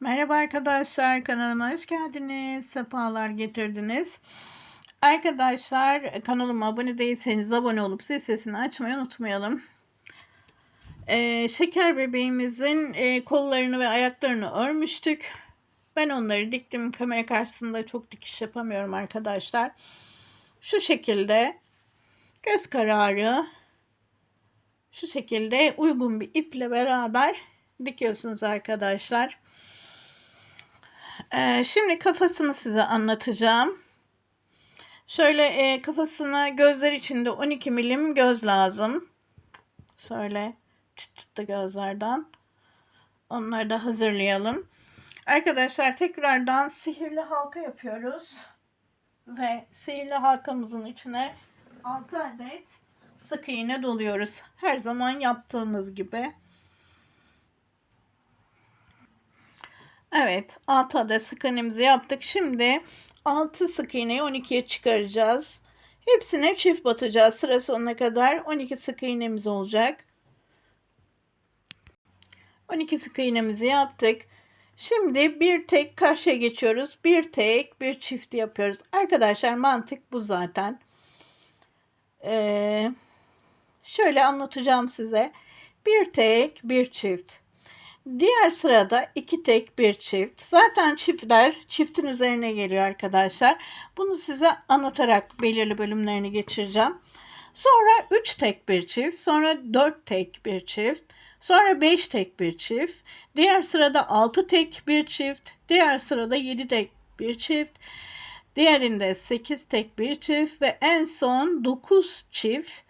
Merhaba arkadaşlar kanalıma hoş geldiniz. Sefalar getirdiniz. Arkadaşlar kanalıma abone değilseniz abone olup zil sesini açmayı unutmayalım. Ee, şeker bebeğimizin e, kollarını ve ayaklarını örmüştük. Ben onları diktim. Kamera karşısında çok dikiş yapamıyorum arkadaşlar. Şu şekilde göz kararı şu şekilde uygun bir iple beraber dikiyorsunuz arkadaşlar. Ee, şimdi kafasını size anlatacağım. Şöyle e, kafasına gözler içinde 12 milim göz lazım. Şöyle çıt çıtlı gözlerden. Onları da hazırlayalım. Arkadaşlar tekrardan sihirli halka yapıyoruz. Ve sihirli halkamızın içine 6 adet sık iğne doluyoruz. Her zaman yaptığımız gibi. Evet 6 adet sık iğnemizi yaptık. Şimdi 6 sık iğneyi 12'ye çıkaracağız. Hepsine çift batacağız. Sıra sonuna kadar 12 sık iğnemiz olacak. 12 sık iğnemizi yaptık. Şimdi bir tek karşıya geçiyoruz. Bir tek bir çift yapıyoruz. Arkadaşlar mantık bu zaten. Ee, şöyle anlatacağım size. Bir tek bir çift. Diğer sırada iki tek bir çift. Zaten çiftler çiftin üzerine geliyor arkadaşlar. Bunu size anlatarak belirli bölümlerini geçireceğim. Sonra üç tek bir çift, sonra dört tek bir çift, sonra beş tek bir çift, diğer sırada altı tek bir çift, diğer sırada yedi tek bir çift, diğerinde sekiz tek bir çift ve en son dokuz çift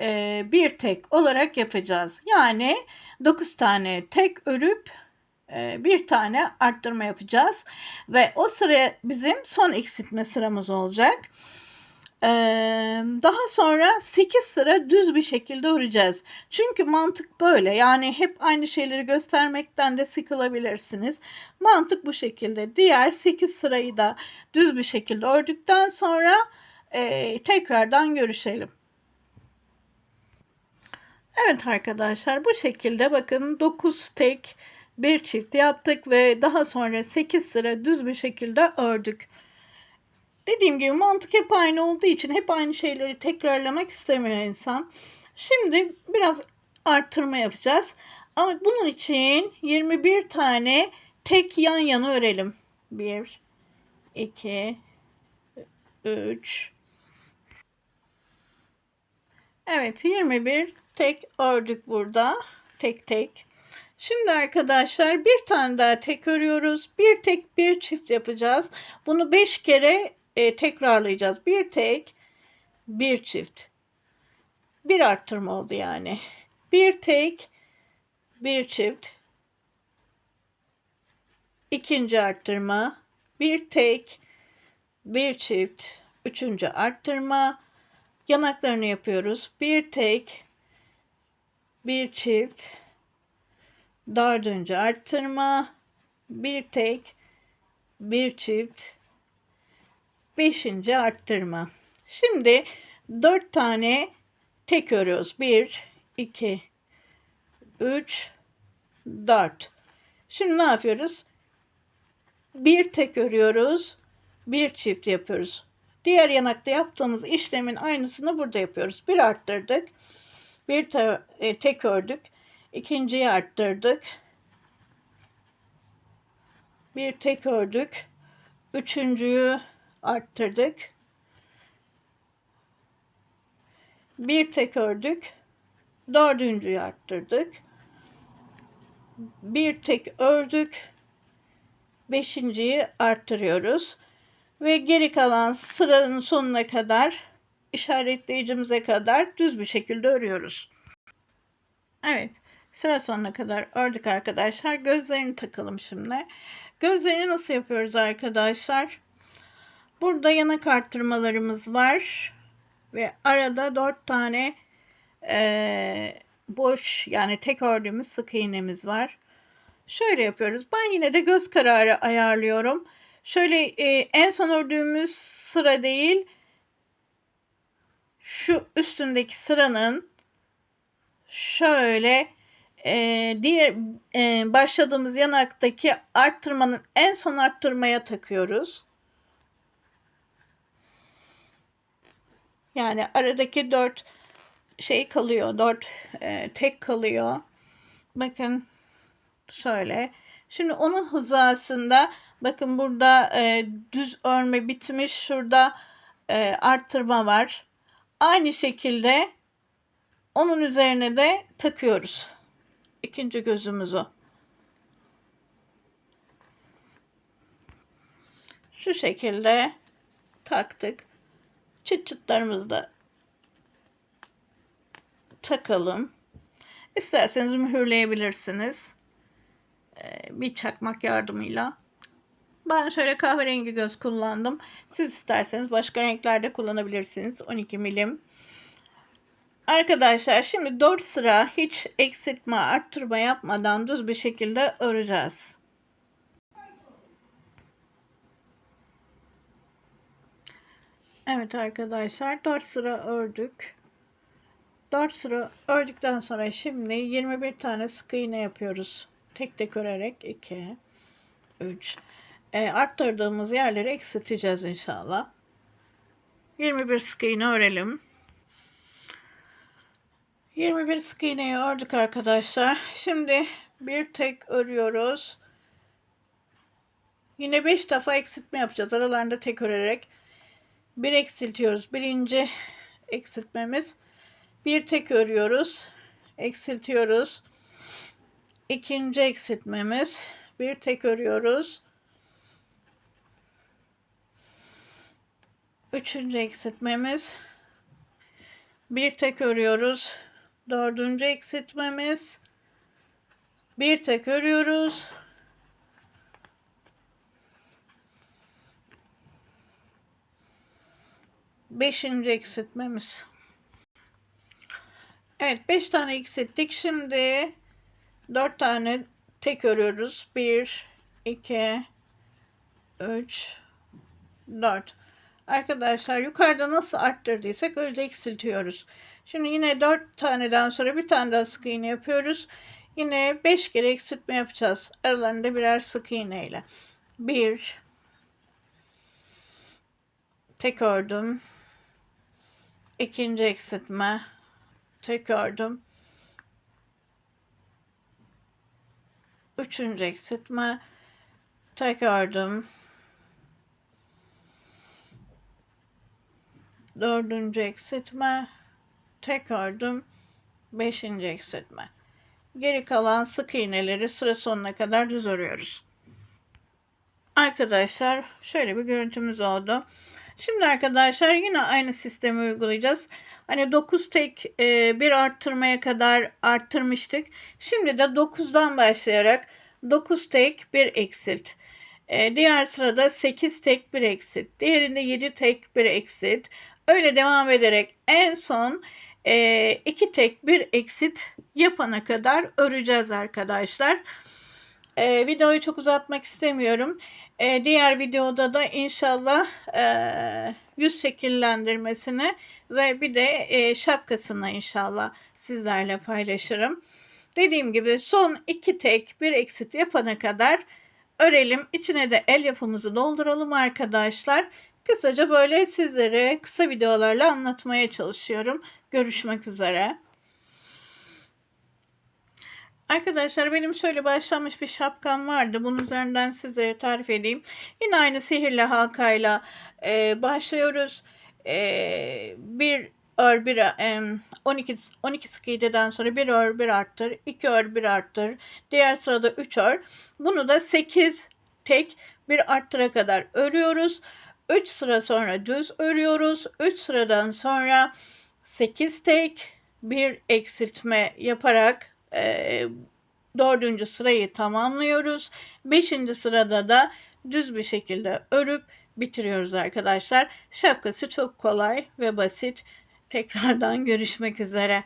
e, bir tek olarak yapacağız. Yani 9 tane tek örüp e, bir tane arttırma yapacağız. Ve o sıra bizim son eksiltme sıramız olacak. E, daha sonra 8 sıra düz bir şekilde öreceğiz. Çünkü mantık böyle. Yani hep aynı şeyleri göstermekten de sıkılabilirsiniz. Mantık bu şekilde. Diğer 8 sırayı da düz bir şekilde ördükten sonra e, tekrardan görüşelim. Evet arkadaşlar bu şekilde bakın 9 tek bir çift yaptık ve daha sonra 8 sıra düz bir şekilde ördük. Dediğim gibi mantık hep aynı olduğu için hep aynı şeyleri tekrarlamak istemiyor insan. Şimdi biraz arttırma yapacağız. Ama bunun için 21 tane tek yan yana örelim. 1 2 3 Evet 21 tek ördük burada. Tek tek. Şimdi arkadaşlar bir tane daha tek örüyoruz. Bir tek bir çift yapacağız. Bunu 5 kere e, tekrarlayacağız. Bir tek bir çift. Bir arttırma oldu yani. Bir tek bir çift. İkinci arttırma. Bir tek bir çift. Üçüncü arttırma. Yanaklarını yapıyoruz. Bir tek bir çift dördüncü arttırma bir tek bir çift beşinci arttırma şimdi dört tane tek örüyoruz. Bir iki üç dört. Şimdi ne yapıyoruz? Bir tek örüyoruz bir çift yapıyoruz. Diğer yanakta yaptığımız işlemin aynısını burada yapıyoruz. Bir arttırdık bir e, tek ördük. İkinciyi arttırdık. Bir tek ördük. Üçüncüyü arttırdık. Bir tek ördük. Dördüncüyü arttırdık. Bir tek ördük. Beşinciyi arttırıyoruz. Ve geri kalan sıranın sonuna kadar işaretleyicimize kadar düz bir şekilde örüyoruz. Evet sıra sonuna kadar ördük arkadaşlar. Gözlerini takalım şimdi. Gözlerini nasıl yapıyoruz arkadaşlar? Burada yanak arttırmalarımız var. Ve arada 4 tane e, boş yani tek ördüğümüz sık iğnemiz var. Şöyle yapıyoruz. Ben yine de göz kararı ayarlıyorum. Şöyle e, en son ördüğümüz sıra değil şu üstündeki sıranın şöyle e, diğer e, başladığımız yanaktaki arttırmanın en son arttırmaya takıyoruz. Yani aradaki dört şey kalıyor. Dört e, tek kalıyor. Bakın şöyle. Şimdi onun hizasında bakın burada e, düz örme bitmiş. Şurada e, arttırma var. Aynı şekilde onun üzerine de takıyoruz. ikinci gözümüzü. Şu şekilde taktık. Çıt çıtlarımızı da takalım. İsterseniz mühürleyebilirsiniz. Ee, bir çakmak yardımıyla. Ben şöyle kahverengi göz kullandım. Siz isterseniz başka renklerde kullanabilirsiniz. 12 milim. Arkadaşlar şimdi 4 sıra hiç eksiltme, arttırma yapmadan düz bir şekilde öreceğiz. Evet arkadaşlar 4 sıra ördük. 4 sıra ördükten sonra şimdi 21 tane sık iğne yapıyoruz. Tek tek örerek 2 3 e, arttırdığımız yerleri eksilteceğiz inşallah. 21 sık iğne örelim. 21 sık iğneyi ördük arkadaşlar. Şimdi bir tek örüyoruz. Yine 5 defa eksiltme yapacağız. Aralarında tek örerek. Bir eksiltiyoruz. Birinci eksiltmemiz. Bir tek örüyoruz. Eksiltiyoruz. İkinci eksiltmemiz. Bir tek örüyoruz. Üçüncü eksiltmemiz. Bir tek örüyoruz. Dördüncü eksiltmemiz. Bir tek örüyoruz. Beşinci eksiltmemiz. Evet beş tane eksilttik. Şimdi dört tane tek örüyoruz. Bir, iki, üç, dört. Arkadaşlar yukarıda nasıl arttırdıysak öyle eksiltiyoruz. Şimdi yine 4 taneden sonra bir tane daha sık iğne yapıyoruz. Yine 5 kere eksiltme yapacağız. Aralarında birer sık iğne ile. 1 tek ördüm. İkinci eksiltme tek ördüm. Üçüncü eksiltme tek ördüm. Dördüncü eksiltme tek ördüm. Beşinci eksiltme. Geri kalan sık iğneleri sıra sonuna kadar düz örüyoruz. Arkadaşlar şöyle bir görüntümüz oldu. Şimdi arkadaşlar yine aynı sistemi uygulayacağız. Hani 9 tek e, bir arttırmaya kadar arttırmıştık. Şimdi de 9'dan başlayarak 9 tek bir eksilt. E, diğer sırada 8 tek bir eksilt. Diğerinde 7 tek bir eksilt. Öyle devam ederek en son e, iki tek bir eksit yapana kadar öreceğiz arkadaşlar. E, videoyu çok uzatmak istemiyorum. E, diğer videoda da inşallah e, yüz şekillendirmesini ve bir de e, şapkasını inşallah sizlerle paylaşırım. Dediğim gibi son iki tek bir eksit yapana kadar örelim. İçine de el yapımızı dolduralım arkadaşlar. Kısaca böyle sizlere kısa videolarla anlatmaya çalışıyorum. Görüşmek üzere. Arkadaşlar benim şöyle başlamış bir şapkam vardı. Bunun üzerinden sizlere tarif edeyim. Yine aynı sihirli halkayla e, başlıyoruz. E, bir ör bir e, 12 12 sık iğneden sonra bir ör bir arttır, iki ör bir arttır. Diğer sırada 3 ör. Bunu da 8 tek bir arttıra kadar örüyoruz. 3 sıra sonra düz örüyoruz. 3 sıradan sonra 8 tek bir eksiltme yaparak e, dördüncü sırayı tamamlıyoruz. Beşinci sırada da düz bir şekilde örüp bitiriyoruz arkadaşlar. Şapkası çok kolay ve basit. Tekrardan görüşmek üzere.